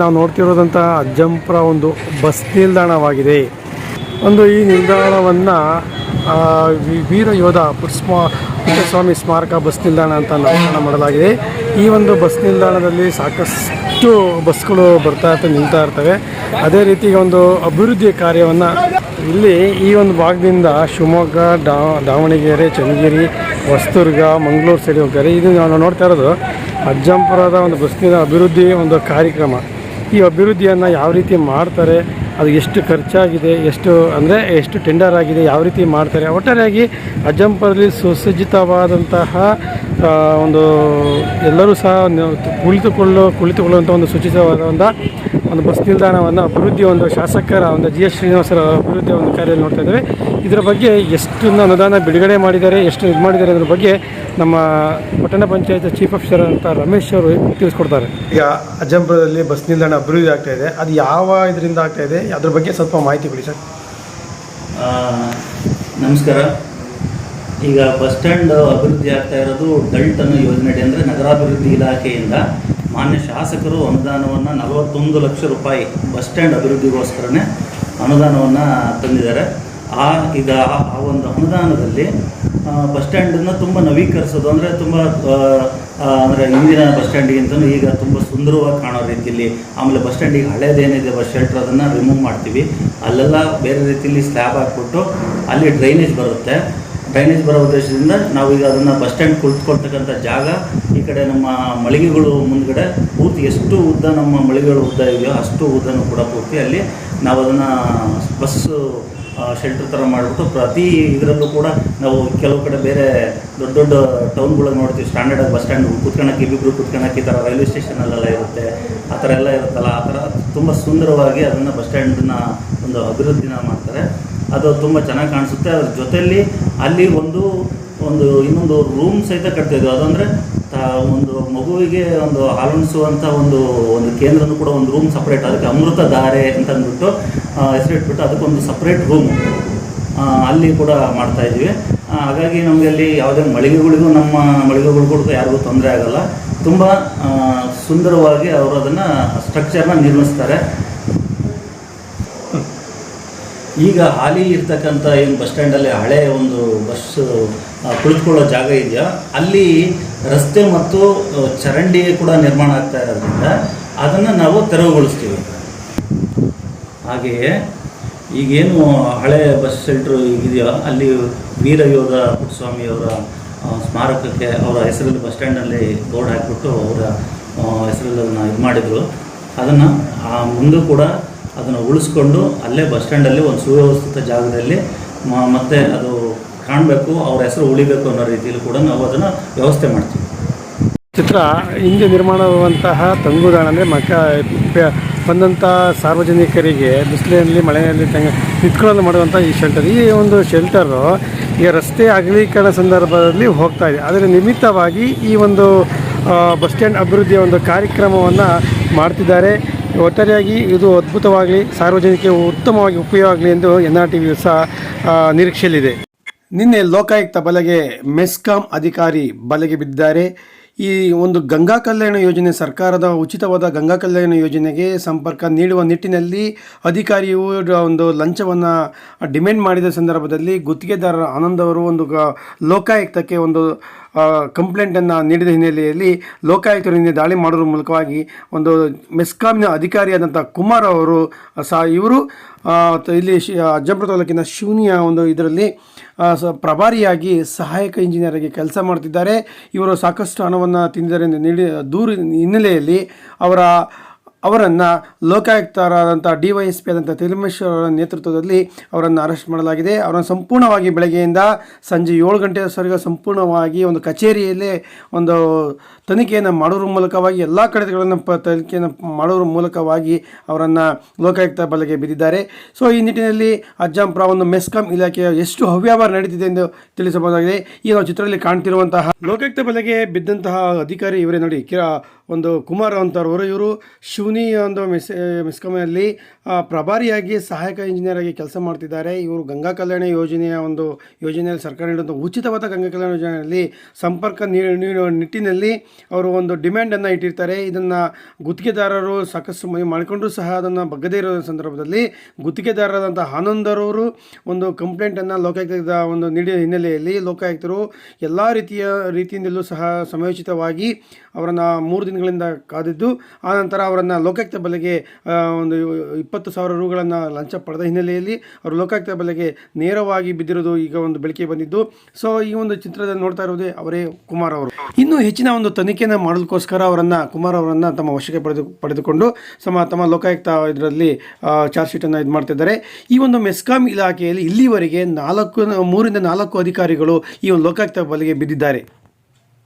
ನಾವು ನೋಡ್ತಿರೋದಂಥ ಅಜ್ಜಂಪುರ ಒಂದು ಬಸ್ ನಿಲ್ದಾಣವಾಗಿದೆ. ಒಂದು ಈ ನಿಲ್ದಾಣವನ್ನು ವೀರ ಯೋಧ ಪುಟ್ಟಸ್ವಾಮಿ ಸ್ಮಾರಕ ಬಸ್ ನಿಲ್ದಾಣ ಅಂತ ನಾಮಕರಣ ಮಾಡಲಾಗಿದೆ. ಈ ಒಂದು ಬಸ್ ನಿಲ್ದಾಣದಲ್ಲಿ ಸಾಕಷ್ಟು ಬಸ್ಗಳು ಬರ್ತಾ ಇರ್ತವೆ ನಿಲ್ತಾ ಇರ್ತವೆ. ಅದೇ ರೀತಿ ಒಂದು ಅಭಿವೃದ್ಧಿ ಕಾರ್ಯವನ್ನು ಇಲ್ಲಿ ಈ ಒಂದು ಭಾಗದಿಂದ ಶಿವಮೊಗ್ಗ ದಾವಣಗೆರೆ, ಚನ್ನಗಿರಿ, ಹೊಸದುರ್ಗ, ಮಂಗಳೂರು ಸೈಡ್ ಹೋಗ್ತಾರೆ. ಇದು ನಾವು ನೋಡ್ತಾ ಇರೋದು ಅಜ್ಜಂಪುರದ ಒಂದು ಬಸ್ನಿನ ಅಭಿವೃದ್ಧಿ ಒಂದು ಕಾರ್ಯಕ್ರಮ. ಈ ಅಭಿವೃದ್ಧಿಯನ್ನು ಯಾವ ರೀತಿ ಮಾಡ್ತಾರೆ, ಅದು ಎಷ್ಟು ಖರ್ಚಾಗಿದೆ, ಎಷ್ಟು ಅಂದರೆ ಎಷ್ಟು ಟೆಂಡರ್ ಆಗಿದೆ, ಯಾವ ರೀತಿ ಮಾಡ್ತಾರೆ, ಒಟ್ಟಾರೆಯಾಗಿ ಅಜ್ಜಂಪುರದಲ್ಲಿ ಸುಸಜ್ಜಿತವಾದಂತಹ ಒಂದು ಎಲ್ಲರೂ ಸಹ ಕುಳಿತುಕೊಳ್ಳೋ ಕುಳಿತುಕೊಳ್ಳು ಕುಳಿತುಕೊಳ್ಳುವಂಥ ಒಂದು ಸುಚಿತವಾದ ಒಂದು ಒಂದು ಬಸ್ ನಿಲ್ದಾಣವನ್ನು ಅಭಿವೃದ್ಧಿ ಒಂದು ಶಾಸಕರ ಒಂದು ಜಿ ಎಸ್ ಶ್ರೀನಿವಾಸರ ಅಭಿವೃದ್ಧಿ ಒಂದು ಕಾರ್ಯ ನೋಡ್ತಾ ಇದ್ದೇವೆ. ಇದರ ಬಗ್ಗೆ ಎಷ್ಟು ಅನುದಾನ ಬಿಡುಗಡೆ ಮಾಡಿದ್ದಾರೆ, ಎಷ್ಟು ಇದು ಮಾಡಿದ್ದಾರೆ, ಅದರ ಬಗ್ಗೆ ನಮ್ಮ ಪಟ್ಟಣ ಪಂಚಾಯತ್ ಚೀಫ್ ಆಫೀಸರ್ ಅಂತ ರಮೇಶ್ ಅವರು ತಿಳಿಸ್ಕೊಡ್ತಾರೆ. ಈಗ ಅಜ್ಜಂಪುರದಲ್ಲಿ ಬಸ್ ನಿಲ್ದಾಣ ಅಭಿವೃದ್ಧಿ ಆಗ್ತಾ ಇದೆ. ಅದು ಯಾವ ಇದರಿಂದ ಆಗ್ತಾ ಇದೆ? ಅದ್ರ ಬಗ್ಗೆ ಸ್ವಲ್ಪ ಮಾಹಿತಿ ಕೊಡಿ ಸರ್. ಆ, ನಮಸ್ಕಾರ. ಈಗ ಬಸ್ ಸ್ಟ್ಯಾಂಡ್ ಅಭಿವೃದ್ಧಿ ಆಗ್ತಾ ಇರೋದು ಡಲ್ಟ್ ಅನ್ನೋ ಯೋಜನೆಯಡಿ ಅಂದರೆ ನಗರಾಭಿವೃದ್ಧಿ ಇಲಾಖೆಯಿಂದ ಮಾನ್ಯ ಶಾಸಕರು ಅನುದಾನವನ್ನು ನಲವತ್ತೊಂದು ಲಕ್ಷ ರೂಪಾಯಿ ಬಸ್ ಸ್ಟ್ಯಾಂಡ್ ಅಭಿವೃದ್ಧಿಗೋಸ್ಕರನೇ ಅನುದಾನವನ್ನು ತಂದಿದ್ದಾರೆ. ಆ ಈಗ ಆ ಒಂದು ಅನುದಾನದಲ್ಲಿ ಬಸ್ ಸ್ಟ್ಯಾಂಡನ್ನು ತುಂಬ ನವೀಕರಿಸೋದು. ಅಂದರೆ ತುಂಬ ಅಂದರೆ ಹಿಂದಿನ ಬಸ್ ಸ್ಟ್ಯಾಂಡಿಗಿಂತಲೂ ಈಗ ತುಂಬ ಸುಂದರವಾಗಿ ಕಾಣೋ ರೀತಿಯಲ್ಲಿ ಆಮೇಲೆ ಬಸ್ ಸ್ಟ್ಯಾಂಡಿಗೆ ಹಳೇದೇನಿದೆ ಬಸ್ ಶೆಲ್ಟರ್ ಅದನ್ನು ರಿಮೂವ್ ಮಾಡ್ತೀವಿ. ಅಲ್ಲೆಲ್ಲ ಬೇರೆ ರೀತಿಯಲ್ಲಿ ಸ್ಲ್ಯಾಬ್ ಹಾಕ್ಬಿಟ್ಟು ಅಲ್ಲಿ ಡ್ರೈನೇಜ್ ಬರುತ್ತೆ. ಡ್ರೈನೇಜ್ ಬರೋ ಉದ್ದೇಶದಿಂದ ನಾವೀಗ ಅದನ್ನು ಬಸ್ ಸ್ಟ್ಯಾಂಡ್ ಕುಳಿತುಕೊಳ್ತಕ್ಕಂಥ ಜಾಗ, ಈ ಕಡೆ ನಮ್ಮ ಮಳಿಗೆಗಳು ಮುಂದ್ಗಡೆ ಪೂರ್ತಿ ಎಷ್ಟು ಉದ್ದ ನಮ್ಮ ಮಳಿಗೆಗಳು ಉದ್ದ ಇದೆಯೋ ಅಷ್ಟು ಉದ್ದನೂ ಕೂಡ ಪೂರ್ತಿ ಅಲ್ಲಿ ನಾವು ಅದನ್ನು ಬಸ್ಸು ಶೆಲ್ಟರ್ ಥರ ಮಾಡಿಬಿಟ್ಟು ಪ್ರತಿ ಇದರಲ್ಲೂ ಕೂಡ ನಾವು ಕೆಲವು ಕಡೆ ಬೇರೆ ದೊಡ್ಡ ದೊಡ್ಡ ಟೌನ್ಗಳು ನೋಡ್ತೀವಿ. ಸ್ಟ್ಯಾಂಡರ್ಡ್ ಬಸ್ ಸ್ಟ್ಯಾಂಡ್ ಕುತ್ಕೊಳಕ್ಕೆ ಇಬ್ಬಿಬ್ರು ಕುತ್ಕೊಳಕ್ಕೆ ಈ ಥರ ರೈಲ್ವೆ ಸ್ಟೇಷನಲ್ಲೆಲ್ಲ ಇರುತ್ತೆ. ಆ ಥರ ಎಲ್ಲ ಇರುತ್ತಲ್ಲ, ಆ ಥರ ತುಂಬ ಸುಂದರವಾಗಿ ಅದನ್ನು ಬಸ್ ಸ್ಟ್ಯಾಂಡನ್ನ ಒಂದು ಅಭಿವೃದ್ಧಿನ ಮಾಡ್ತಾರೆ. ಅದು ತುಂಬ ಚೆನ್ನಾಗಿ ಕಾಣಿಸುತ್ತೆ. ಅದ್ರ ಜೊತೆಯಲ್ಲಿ ಅಲ್ಲಿ ಒಂದು ಒಂದು ಇನ್ನೊಂದು ರೂಮ್ ಸಹಿತ ಕಟ್ತಿದ್ವಿ ಅದಂದರೆ ಒಂದು ಮಗುವಿಗೆ ಒಂದು ಹಾಲುಣಿಸುವಂಥ ಒಂದು ಒಂದು ಕೇಂದ್ರನೂ ಕೂಡ ಒಂದು ರೂಮ್ ಸಪ್ರೇಟ್ ಅದಕ್ಕೆ ಅಮೃತ ಧಾರೆ ಅಂತ ಅಂದ್ಬಿಟ್ಟು ಹೆಸರಿಟ್ಬಿಟ್ಟು ಅದಕ್ಕೊಂದು ಸಪ್ರೇಟ್ ರೂಮ್ ಅಲ್ಲಿ ಕೂಡ ಮಾಡ್ತಾ ಇದ್ದೀವಿ. ಹಾಗಾಗಿ ನಮಗೆ ಅಲ್ಲಿ ಯಾವುದೇ ಮಳಿಗೆಗಳಿಗೂ, ನಮ್ಮ ಮಳಿಗೆಗಳಿಗೂ ಯಾರಿಗೂ ತೊಂದರೆ ಆಗಲ್ಲ. ತುಂಬ ಸುಂದರವಾಗಿ ಅವರು ಅದನ್ನು ಸ್ಟ್ರಕ್ಚರ್ನ ನಿರ್ಮಿಸ್ತಾರೆ. ಈಗ ಹಾಲಿ ಇರ್ತಕ್ಕಂಥ ಏನು ಬಸ್ ಸ್ಟ್ಯಾಂಡಲ್ಲಿ ಹಳೆ ಒಂದು ಬಸ್ ಕುಳಿತುಕೊಳ್ಳೋ ಜಾಗ ಇದೆಯಾ? ಅಲ್ಲಿ ರಸ್ತೆ ಮತ್ತು ಚರಂಡಿ ಕೂಡ ನಿರ್ಮಾಣ ಆಗ್ತಾ ಇರೋದ್ರಿಂದ ಅದನ್ನು ನಾವು ತೆರವುಗೊಳಿಸ್ತೀವಿ. ಹಾಗೆಯೇ ಈಗೇನು ಹಳೆ ಬಸ್ ಸೆಂಟ್ರ್ ಇದೆಯೋ ಅಲ್ಲಿ ವೀರಯೋಧ ಪುಟ್ಟಸ್ವಾಮಿಯವರ ಆ, ಸ್ಮಾರಕಕ್ಕೆ ಅವರ ಹೆಸರಲ್ಲಿ ಬಸ್ ಸ್ಟ್ಯಾಂಡಲ್ಲಿ ಬೋರ್ಡ್ ಹಾಕಿಬಿಟ್ಟು ಅವರ ಹೆಸರಲ್ಲಿ ಅದನ್ನು ಇದು ಮಾಡಿದರು ಅದನ್ನು ಮುಂದೆ ಕೂಡ ಅದನ್ನು ಉಳಿಸ್ಕೊಂಡು ಅಲ್ಲೇ ಬಸ್ ಸ್ಟ್ಯಾಂಡಲ್ಲಿ ಒಂದು ಸುವ್ಯವಸ್ಥಿತ ಜಾಗದಲ್ಲಿ ಮತ್ತೆ ಅದು ಕಾಣಬೇಕು, ಅವ್ರ ಹೆಸರು ಉಳಿಬೇಕು ಅನ್ನೋ ರೀತಿಯಲ್ಲಿ ಕೂಡ ನಾವು ಅದನ್ನು ವ್ಯವಸ್ಥೆ ಮಾಡ್ತೀವಿ. ಚಿತ್ರ ಹಿಂದೆ ನಿರ್ಮಾಣವಾದಂತಹ ತಂಗುದಾಣ ಅಂದರೆ ಮಕ್ಕ ಬಂದಂಥ ಸಾರ್ವಜನಿಕರಿಗೆ ಬಿಸಿಲಿನಲ್ಲಿ, ಮಳೆಯಲ್ಲಿ ತಂಗ ನಿಂತ್ಕೊಳ್ಳಲು ಮಾಡುವಂಥ ಈ ಶೆಲ್ಟರ್ ಈ ಒಂದು ಶೆಲ್ಟರು ಈಗ ರಸ್ತೆ ಅಗಲೀಕರಣ ಸಂದರ್ಭದಲ್ಲಿ ಹೋಗ್ತಾ ಇದೆ. ಅದರ ನಿಮಿತ್ತವಾಗಿ ಈ ಒಂದು ಬಸ್ ಸ್ಟ್ಯಾಂಡ್ ಅಭಿವೃದ್ಧಿಯ ಒಂದು ಕಾರ್ಯಕ್ರಮವನ್ನು ಮಾಡ್ತಿದ್ದಾರೆ. ಒಟ್ಟಾರೆಯಾಗಿ ಇದು ಅದ್ಭುತವಾಗಲಿ, ಸಾರ್ವಜನಿಕರಿಗೆ ಉತ್ತಮವಾಗಿ ಉಪಯೋಗ ಆಗಲಿ ಎಂದು ಎನ್ ಆರ್ ಟಿ ವಿ ಸಹ ನಿರೀಕ್ಷೆಯಲ್ಲಿದೆ. ನಿನ್ನೆ ಲೋಕಾಯುಕ್ತ ಬಲೆಗೆ ಮೆಸ್ಕಾಂ ಅಧಿಕಾರಿ ಬಲೆಗೆ ಬಿದ್ದಿದ್ದಾರೆ. ಈ ಒಂದು ಗಂಗಾ ಕಲ್ಯಾಣ ಯೋಜನೆ ಸರ್ಕಾರದ ಉಚಿತವಾದ ಗಂಗಾ ಕಲ್ಯಾಣ ಯೋಜನೆಗೆ ಸಂಪರ್ಕ ನೀಡುವ ನಿಟ್ಟಿನಲ್ಲಿ ಅಧಿಕಾರಿಯು ಒಂದು ಲಂಚವನ್ನು ಡಿಮ್ಯಾಂಡ್ ಮಾಡಿದ ಸಂದರ್ಭದಲ್ಲಿ ಗುತ್ತಿಗೆದಾರರ ಆನಂದ್ ಅವರು ಒಂದು ಲೋಕಾಯುಕ್ತಕ್ಕೆ ಒಂದು ಕಂಪ್ಲೇಂಟನ್ನು ನೀಡಿದ ಹಿನ್ನೆಲೆಯಲ್ಲಿ ಲೋಕಾಯುಕ್ತರು ನಿನ್ನೆ ದಾಳಿ ಮಾಡುವ ಮೂಲಕವಾಗಿ ಒಂದು ಮೆಸ್ಕಾಂನ ಅಧಿಕಾರಿಯಾದಂಥ ಕುಮಾರ್ ಅವರು ಸಹ ಇವರು ಇಲ್ಲಿ ಶಿ ಅಜ್ಜಂಪುರ ತಾಲೂಕಿನ ಶೂನ್ಯ ಒಂದು ಇದರಲ್ಲಿ ಸ, ಪ್ರಭಾರಿಯಾಗಿ ಸಹಾಯಕ ಇಂಜಿನಿಯರಿಗೆ ಕೆಲಸ ಮಾಡ್ತಿದ್ದಾರೆ ಇವರು ಸಾಕಷ್ಟು ಹಣವನ್ನು ತಿಂದಿದ್ದಾರೆ ನೀಡಿ, ದೂರು ಹಿನ್ನೆಲೆಯಲ್ಲಿ ಅವರ ಅವರನ್ನು ಲೋಕಾಯುಕ್ತರಾದಂಥ ಡಿ ವೈ ಎಸ್ ಪಿ ಆದಂಥ ತಿರುಮೇಶ್ವರ ಅವರ ನೇತೃತ್ವದಲ್ಲಿ ಅವರನ್ನು ಅರೆಸ್ಟ್ ಮಾಡಲಾಗಿದೆ. ಅವರನ್ನು ಸಂಪೂರ್ಣವಾಗಿ ಬೆಳಗ್ಗೆಯಿಂದ ಸಂಜೆ ಏಳು ಗಂಟೆವರೆಗೆ ಸಂಪೂರ್ಣವಾಗಿ ಒಂದು ಕಚೇರಿಯಲ್ಲೇ ಒಂದು ತನಿಖೆಯನ್ನು ಮಾಡೋದ್ರ ಮೂಲಕವಾಗಿ ಎಲ್ಲ ಕಡೆಗಳನ್ನು ಪ ತನಿಖೆಯನ್ನು ಮಾಡೋದ್ರ ಮೂಲಕವಾಗಿ ಅವರನ್ನು ಲೋಕಾಯುಕ್ತ ಬಲೆಗೆ ಬಿದ್ದಿದ್ದಾರೆ. ಸೊ, ಈ ನಿಟ್ಟಿನಲ್ಲಿ ಅಜ್ಜಂಪುರ ಒಂದು ಮೆಸ್ಕಾಂ ಇಲಾಖೆಯ ಎಷ್ಟು ಅವ್ಯವಹಾರ ನಡೀತಿದೆ ಎಂದು ತಿಳಿಸಬಹುದಾಗಿದೆ. ಈ ನಾವು ಚಿತ್ರದಲ್ಲಿ ಕಾಣ್ತಿರುವಂತಹ ಲೋಕಾಯುಕ್ತ ಬಲೆಗೆ ಬಿದ್ದಂತಹ ಅಧಿಕಾರಿ ಇವರೇ ನೋಡಿ. ಕಿರ ಒಂದು ಕುಮಾರ್ ಅಂತವರು ಇವರು. ಶಿವನಿ ಒಂದು ಮಿಸ್ ಮಿಸ್ಕಮಲ್ಲಿ ಪ್ರಭಾರಿಯಾಗಿ ಸಹಾಯಕ ಇಂಜಿನಿಯರ್ ಆಗಿ ಕೆಲಸ ಮಾಡ್ತಿದ್ದಾರೆ. ಇವರು ಗಂಗಾ ಕಲ್ಯಾಣ ಯೋಜನೆಯ ಒಂದು ಯೋಜನೆಯಲ್ಲಿ ಸರ್ಕಾರ ನೀಡುವಂಥ ಉಚಿತವಾದ ಗಂಗಾ ಕಲ್ಯಾಣ ಯೋಜನೆಯಲ್ಲಿ ಸಂಪರ್ಕ ನೀಡುವ ನಿಟ್ಟಿನಲ್ಲಿ ಅವರು ಒಂದು ಡಿಮ್ಯಾಂಡನ್ನು ಇಟ್ಟಿರ್ತಾರೆ. ಇದನ್ನು ಗುತ್ತಿಗೆದಾರರು ಸಾಕಷ್ಟು ಮನೆ ಮಾಡಿಕೊಂಡ್ರೂ ಸಹ ಅದನ್ನು ಬಗ್ಗದೇ ಇರೋ ಸಂದರ್ಭದಲ್ಲಿ ಗುತ್ತಿಗೆದಾರರಾದಂಥ ಆನಂದರವರು ಒಂದು ಕಂಪ್ಲೇಂಟನ್ನು ಲೋಕಾಯುಕ್ತದ ಒಂದು ನೀಡಿದ ಹಿನ್ನೆಲೆಯಲ್ಲಿ ಲೋಕಾಯುಕ್ತರು ಎಲ್ಲ ರೀತಿಯ ರೀತಿಯಿಂದಲೂ ಸಹ ಸಮಯೋಚಿತವಾಗಿ ಅವರನ್ನು ಮೂರು ದಿನಗಳಿಂದ ಕಾದಿದ್ದು ಆನಂತರ ಅವರನ್ನು ಲೋಕಾಯುಕ್ತ ಬಲೆಗೆ ಒಂದು ಇಪ್ಪತ್ತು ಸಾವಿರ ರೂಗಳನ್ನು ಲಂಚ ಪಡೆದ ಹಿನ್ನೆಲೆಯಲ್ಲಿ ಅವರು ಲೋಕಾಯುಕ್ತ ಬಲೆಗೆ ನೇರವಾಗಿ ಬಿದ್ದಿರೋದು ಈಗ ಒಂದು ಬೆಳಕಿಗೆ ಬಂದಿದ್ದು. ಸೊ ಈ ಒಂದು ಚಿತ್ರದಲ್ಲಿ ನೋಡ್ತಾ ಇರೋದೇ ಅವರೇ ಕುಮಾರ್ ಅವರು. ಇನ್ನು ಹೆಚ್ಚಿನ ಒಂದು ತನಿಖೆಯನ್ನು ಮಾಡೋದಕ್ಕೋಸ್ಕರ ಅವರನ್ನು, ಕುಮಾರ್ ಅವರನ್ನು ತಮ್ಮ ವಶಕ್ಕೆ ಪಡೆದು, ಪಡೆದುಕೊಂಡು ಸಮ ತಮ್ಮ ಲೋಕಾಯುಕ್ತ ಇದರಲ್ಲಿ ಚಾರ್ಜ್ ಶೀಟನ್ನು ಇದು ಮಾಡ್ತಿದ್ದಾರೆ. ಈ ಒಂದು ಮೆಸ್ಕಾಂ ಇಲಾಖೆಯಲ್ಲಿ ಇಲ್ಲಿವರೆಗೆ ನಾಲ್ಕು, ಮೂರಿಂದ ನಾಲ್ಕು ಅಧಿಕಾರಿಗಳು ಈ ಒಂದು ಲೋಕಾಯುಕ್ತ ಬಲೆಗೆ ಬಿದ್ದಿದ್ದಾರೆ.